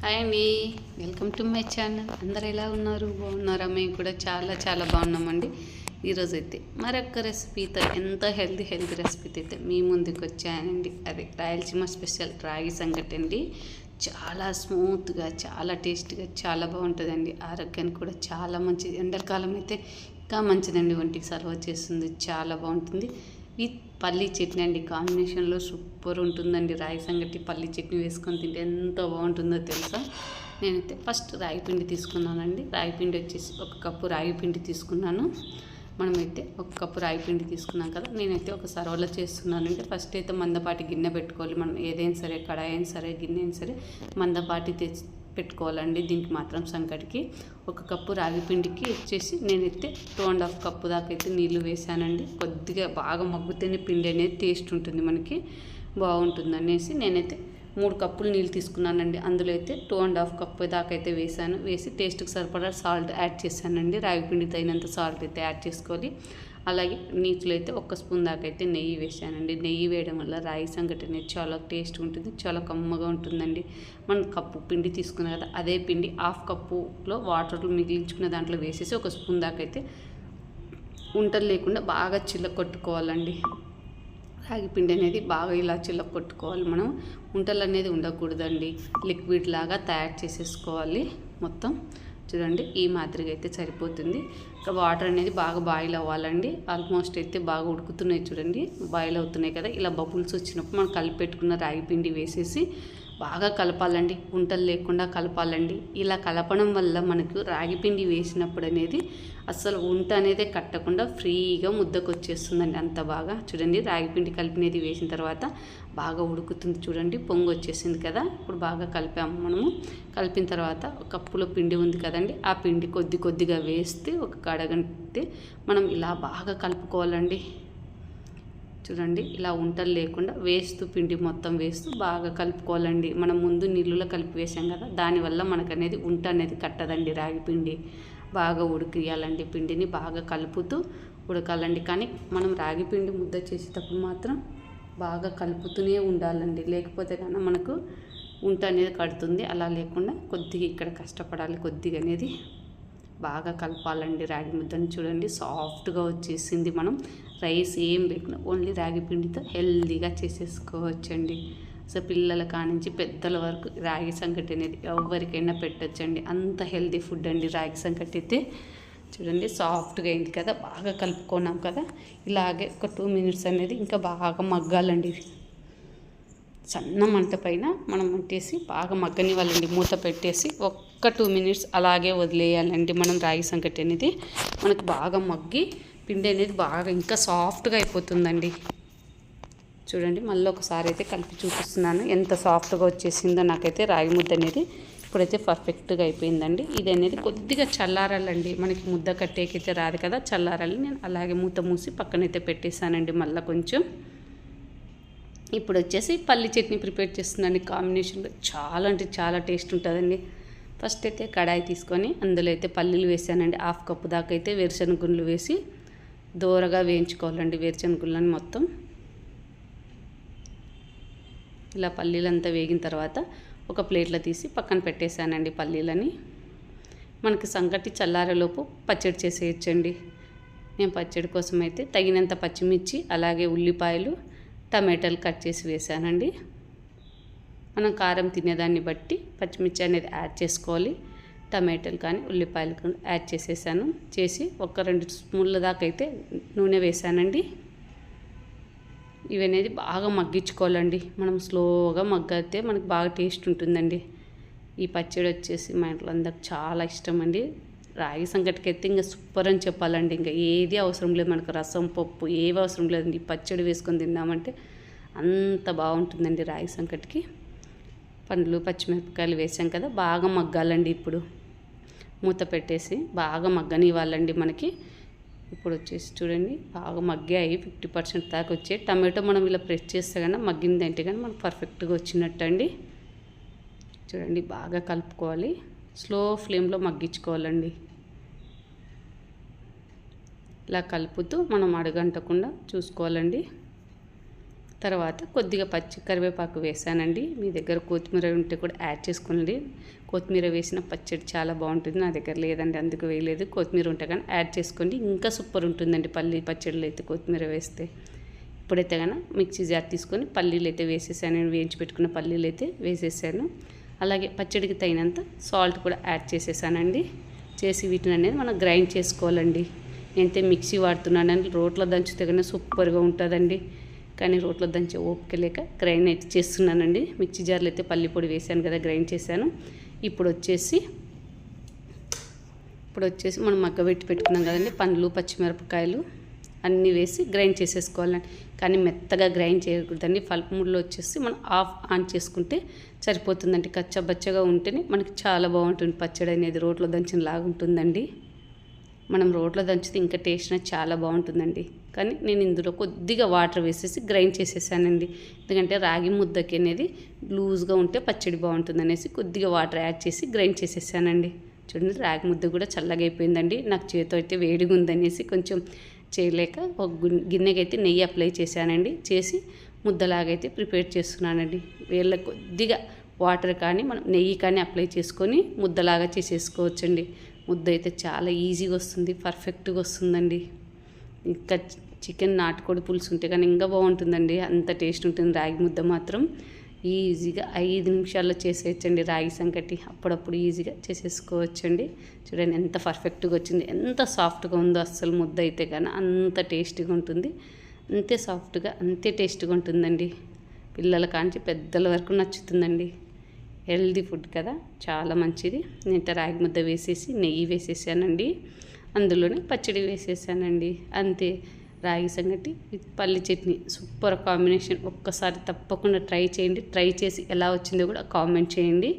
Hi అండి. Welcome to my channel. అందరు ఎలా ఉన్నారు? బాగున్నారా? మేము కూడా చాలా చాలా బాగున్నామండి. ఈరోజు అయితే మరొక రెసిపీతో ఎంతో హెల్తీ హెల్తీ రెసిపీతో అయితే మీ ముందుకు వచ్చానండి. అది రాయలసీమ స్పెషల్ రాగి సంగటి అండి. చాలా స్మూత్గా చాలా టేస్ట్గా చాలా బాగుంటుందండి. ఆరోగ్యానికి కూడా చాలా మంచిది. ఎండాకాలం అయితే ఇంకా మంచిదండి. ఒంటికి సర్వ్ చేస్తుంది. చాలా బాగుంటుంది. విత్ పల్లీ చట్నీ అండి కాంబినేషన్లో సూపర్ ఉంటుందండి. రాగి సంగటి పల్లీ చట్నీ వేసుకొని తింటే ఎంత బాగుంటుందో తెలుసా? నేనైతే ఫస్ట్ రాగి పిండి తీసుకున్నానండి. రాగి పిండి వచ్చేసి ఒక కప్పు రాగి పిండి తీసుకున్నాను. మనమైతే ఒక కప్పు రాగి పిండి తీసుకున్నాం కదా నేనైతే ఒక సర్వలో చేస్తున్నానండి. ఫస్ట్ అయితే మందపాటి గిన్నె పెట్టుకోవాలి. మనం ఏదైనా సరే కడాయి అయినా సరే గిన్నె అయినా సరే మందపాటి తెచ్చి పెట్టుకోవాలండి దీనికి మాత్రం సంకటికి. ఒక కప్పు రాగి పిండికి వచ్చేసి నేనైతే టూ అండ్ హాఫ్ కప్పు దాకా అయితే నీళ్ళు వేసానండి. కొద్దిగా బాగా మగ్గుతేనే పిండి అనేది టేస్ట్ ఉంటుంది మనకి బాగుంటుంది అనేసి నేనైతే మూడు కప్పులు నీళ్ళు తీసుకున్నానండి. అందులో అయితే టూ అండ్ హాఫ్ కప్పు దాకా అయితే వేసాను. వేసి టేస్ట్కి సరిపడా సాల్ట్ యాడ్ చేశానండి. రాగి పిండి తగినంత సాల్ట్ అయితే యాడ్ చేసుకోవాలి. అలాగే నీటిలో అయితే ఒక్క స్పూన్ దాకా అయితే నెయ్యి వేసానండి. నెయ్యి వేయడం వల్ల రాగి సంగటి చాలా టేస్ట్ ఉంటుంది చాలా కమ్మగా ఉంటుందండి. మనం కప్పు పిండి తీసుకున్నాం కదా అదే పిండి హాఫ్ కప్పులో వాటర్లో మిగిలించుకున్న దాంట్లో వేసేసి ఒక స్పూన్ దాకా అయితే ఉంటలు లేకుండా బాగా చిల్ల కొట్టుకోవాలండి. రాగి పిండి అనేది బాగా ఇలా చిల్ల కొట్టుకోవాలి మనం. ఉంటలు అనేది ఉండకూడదండి. లిక్విడ్ లాగా తయారు చేసేసుకోవాలి మొత్తం. చూడండి ఈ మాదిరిగా అయితే సరిపోతుంది. ఇంకా వాటర్ అనేది బాగా బాయిల్ అవ్వాలండి. ఆల్మోస్ట్ అయితే బాగా ఉడుకుతున్నాయి చూడండి. బాయిల్ అవుతున్నాయి కదా ఇలా బబుల్స్ వచ్చినప్పుడు మనం కలిపి పెట్టుకున్న రాగి పిండి వేసేసి బాగా కలపాలండి ఉంటలు లేకుండా కలపాలండి. ఇలా కలపడం వల్ల మనకు రాగి పిండి వేసినప్పుడు అనేది అసలు ఉంట అనేది కట్టకుండా ఫ్రీగా ముద్దకు వచ్చేస్తుందండి అంత బాగా. చూడండి రాగి పిండి కలిపినది వేసిన తర్వాత బాగా ఉడుకుతుంది చూడండి పొంగు వచ్చేసింది కదా. ఇప్పుడు బాగా కలిపాము మనము. కలిపిన తర్వాత ఒక కప్పులో పిండి ఉంది కదండి ఆ పిండి కొద్ది కొద్దిగా వేస్తే ఒక కడగంటే మనం ఇలా బాగా కలుపుకోవాలండి. చూడండి ఇలా ఉంటలు లేకుండా వేస్తూ పిండి మొత్తం వేస్తూ బాగా కలుపుకోవాలండి. మనం ముందు నీళ్ళలో కలిపి వేసాం కదా దానివల్ల మనకు అనేది ఉంట అనేది కట్టదండి రాగి పిండి. బాగా ఉడికియాలండి పిండిని బాగా కలుపుతూ ఉడకాలండి. కానీ మనం రాగి పిండి ముద్ద చేసేటప్పుడు మాత్రం బాగా కలుపుతూనే ఉండాలండి. లేకపోతే కన్నా మనకు ఉంట అనేది కడుతుంది. అలా లేకుండా కొద్దిగా ఇక్కడ కష్టపడాలి. కొద్దిగా అనేది బాగా కలపాలండి రాగి ముద్దని చూడండి. సాఫ్ట్గా వచ్చేసింది మనం. రైస్ ఏం లేకుండా ఓన్లీ రాగి పిండితో హెల్దీగా చేసేసుకోవచ్చండి. సో పిల్లల కానించి పెద్దల వరకు రాగి సంకటి అనేది ఎవరికైనా పెట్టచ్చండి. అంత హెల్దీ ఫుడ్ అండి రాగి సంకటి అయితే. చూడండి సాఫ్ట్గా అయింది కదా బాగా కలుపుకున్నాం కదా. ఇలాగే ఒక టూ మినిట్స్ అనేది ఇంకా బాగా మగ్గాలండి. సన్న మంట పైన మనం పెట్టేసి బాగా మగ్గనివ్వాలండి. మూత పెట్టేసి ఒక్క టూ మినిట్స్ అలాగే వదిలేయాలండి మనం రాగి సంకటి అనేది మనకు బాగా మగ్గి పిండి అనేది బాగా ఇంకా సాఫ్ట్గా అయిపోతుందండి. చూడండి మళ్ళీ ఒకసారి అయితే కలిపి చూపిస్తున్నాను. ఎంత సాఫ్ట్గా వచ్చేసిందో నాకైతే రాగి ముద్ద అనేది ఇప్పుడైతే పర్ఫెక్ట్గా అయిపోయిందండి. ఇది అనేది కొద్దిగా చల్లారాలండి. మనకి ముద్ద కట్టేకైతే రాదు కదా చల్లారాలి. నేను అలాగే మూత మూసి పక్కనైతే పెట్టేశానండి మళ్ళీ కొంచెం. ఇప్పుడు వచ్చేసి పల్లి చట్నీ ప్రిపేర్ చేస్తున్నాను. కాంబినేషన్లో చాలా అంటే చాలా టేస్ట్ ఉంటుందండి. ఫస్ట్ అయితే కడాయి తీసుకొని అందులో అయితే పల్లీలు వేసానండి. హాఫ్ కప్పు దాకా అయితే వేరుశనగుండ్లు వేసి దూరగా వేయించుకోవాలండి వేరుశనగుళ్ళని మొత్తం. ఇలా పల్లీలంతా వేగిన తర్వాత ఒక ప్లేట్లో తీసి పక్కన పెట్టేశానండి పల్లీలని. మనకి సంగటి చల్లారేలోపు పచ్చడి చేసేయచ్చండి. నేను పచ్చడి కోసం అయితే తగినంత పచ్చిమిర్చి అలాగే ఉల్లిపాయలు టమాటాలు కట్ చేసి వేసానండి మనం కారం తినేదాన్ని బట్టి పచ్చిమిర్చి అనేది యాడ్ చేసుకోవాలి. టమాటాలు కానీ ఉల్లిపాయలు కానీ యాడ్ చేసేసాను. చేసి ఒక రెండు స్పూన్ల దాకా అయితే నూనె వేసానండి. ఇవి అనేది బాగా మగ్గించుకోవాలండి. మనం స్లోగా మగ్గితే మనకి బాగా టేస్ట్ ఉంటుందండి. ఈ పచ్చడి వచ్చేసి మా ఇంట్లో అందరికి చాలా ఇష్టం అండి రాగి సంగటికి అయితే ఇంకా సూపర్ అని చెప్పాలండి. ఇంకా ఏది అవసరం లేదు మనకు. రసం పప్పు ఏవి అవసరం లేదండి. పచ్చడి వేసుకొని తిన్నామంటే అంత బాగుంటుందండి రాగి సంకటికి పండ్లు పచ్చిమిరపకాయలు వేసాం కదా బాగా మగ్గాలండి ఇప్పుడు. మూత పెట్టేసి బాగా మగ్గనివ్వాలండి మనకి. ఇప్పుడు వచ్చేసి చూడండి బాగా మగ్గాయి ఫిఫ్టీ పర్సెంట్ దాకా వచ్చాయి. టమాటో మనం ఇలా ప్రెస్ చేస్తే కానీ మగ్గిందంటే కానీ మనకు పర్ఫెక్ట్గా వచ్చినట్టు అండి చూడండి బాగా కలుపుకోవాలి. స్లో ఫ్లేమ్లో మగ్గించుకోవాలండి. ఇలా కలుపుతూ మనం అడగంటకుండా చూసుకోవాలండి. తర్వాత కొద్దిగా పచ్చి కరివేపాకు వేసానండి. మీ దగ్గర కొత్తిమీర ఉంటే కూడా యాడ్ చేసుకోండి. కొత్తిమీర వేసిన పచ్చడి చాలా బాగుంటుంది. నా దగ్గర లేదండి అందుకు వేయలేదు. కొత్తిమీర ఉంటే కానీ యాడ్ చేసుకోండి. ఇంకా సూపర్ ఉంటుందండి పల్లి పచ్చడిలో అయితే కొత్తిమీర వేస్తే. ఇప్పుడైతే కనుక మిక్సీ జార్ తీసుకొని పల్లీలు అయితే వేసేసాను. వేయించి పెట్టుకున్న పల్లీలు అయితే వేసేసాను. అలాగే పచ్చడికి తగినంత సాల్ట్ కూడా యాడ్ చేసేసానండి. చేసి వీటిని అనేది మనం గ్రైండ్ చేసుకోవాలండి. నేనైతే మిక్సీ వాడుతున్నానండి రోట్లో దంచితే కన్నా సూపర్గా ఉంటుందండి. కానీ రోట్లో దంచే ఓపిక లేక గ్రైండ్ అయితే చేస్తున్నానండి. మిక్సీ జార్లో అయితే పల్లి పొడి వేసాను కదా గ్రైండ్ చేశాను. ఇప్పుడు వచ్చేసి ఇప్పుడు వచ్చేసి మనం మగ్గబెట్టి పెట్టుకున్నాం కదండి పండ్లు పచ్చిమిరపకాయలు అన్నీ వేసి గ్రైండ్ చేసేసుకోవాలండి. కానీ మెత్తగా గ్రైండ్ చేయకూడదండి. పల్ప్ మూడ్లో వచ్చేసి మనం ఆఫ్ ఆన్ చేసుకుంటే సరిపోతుందండి. కచ్చబచ్చగా ఉంటేనే మనకి చాలా బాగుంటుంది పచ్చడి అనేది రోట్లో దంచిన లాగా ఉంటుందండి మనం రోట్లో దంచితే ఇంకా టేస్ట్ అనేది చాలా బాగుంటుందండి. కానీ నేను ఇందులో కొద్దిగా వాటర్ వేసేసి గ్రైండ్ చేసేసానండి. ఎందుకంటే రాగి ముద్దకి అనేది లూజ్గా ఉంటే పచ్చడి బాగుంటుంది అనేసి కొద్దిగా వాటర్ యాడ్ చేసి గ్రైండ్ చేసేసానండి. చూడండి రాగి ముద్ద కూడా చల్లగా అయిపోయిందండి. నాకు చేతితో అయితే వేడిగా ఉందనేసి కొంచెం చేయలేక ఒక గిన్నెకి అయితే నెయ్యి అప్లై చేశానండి. చేసి ముద్దలాగైతే ప్రిపేర్ చేస్తున్నానండి. వేళ్ళ కొద్దిగా వాటర్ కానీ మనం నెయ్యి కానీ అప్లై చేసుకొని ముద్దలాగా చేసేసుకోవచ్చండి. ముద్ద అయితే చాలా ఈజీగా వస్తుంది పర్ఫెక్ట్గా వస్తుందండి. ఇంకా చికెన్ నాటుకోడి పులుసు ఉంటే కానీ ఇంకా బాగుంటుందండి. అంత టేస్ట్ ఉంటుంది రాగి ముద్ద మాత్రం. ఈజీగా ఐదు నిమిషాల్లో చేసేయచ్చండి రాగి సంకటి అప్పుడప్పుడు ఈజీగా చేసేసుకోవచ్చండి. చూడండి ఎంత పర్ఫెక్ట్గా వచ్చింది ఎంత సాఫ్ట్గా ఉందో అస్సలు ముద్ద అయితే కానీ అంత టేస్టీగా ఉంటుంది. అంతే సాఫ్ట్గా అంతే టేస్ట్గా ఉంటుందండి. పిల్లల కాంచి పెద్దల వరకు నచ్చుతుందండి. హెల్దీ ఫుడ్ కదా చాలా మంచిది. నేను రాగి ముద్ద వేసేసి నెయ్యి వేసేసానండి. అందులోనే పచ్చడి వేసేసానండి. అంతే రాగి సంగటి విత్ పల్లి చట్నీ. Super combination. ఒక్కసారి తప్పకుండా ట్రై చేయండి. ట్రై చేసి ఎలా వచ్చిందో కూడా కామెంట్ చేయండి.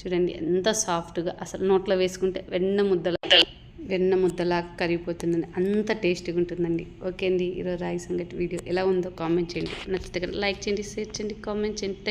చూడండి ఎంత సాఫ్ట్గా అసలు నోట్లో వేసుకుంటే వెన్న ముద్దల వెన్న ముద్దలాగా కరిగిపోతుందండి అంత టేస్టీగా ఉంటుందండి. ఓకే అండి ఈరోజు రాగి సంగటి వీడియో ఎలా ఉందో కామెంట్ చేయండి. నచ్చితే లైక్ చేయండి షేర్ చేయండి కామెంట్ చేయండి. థ్యాంక్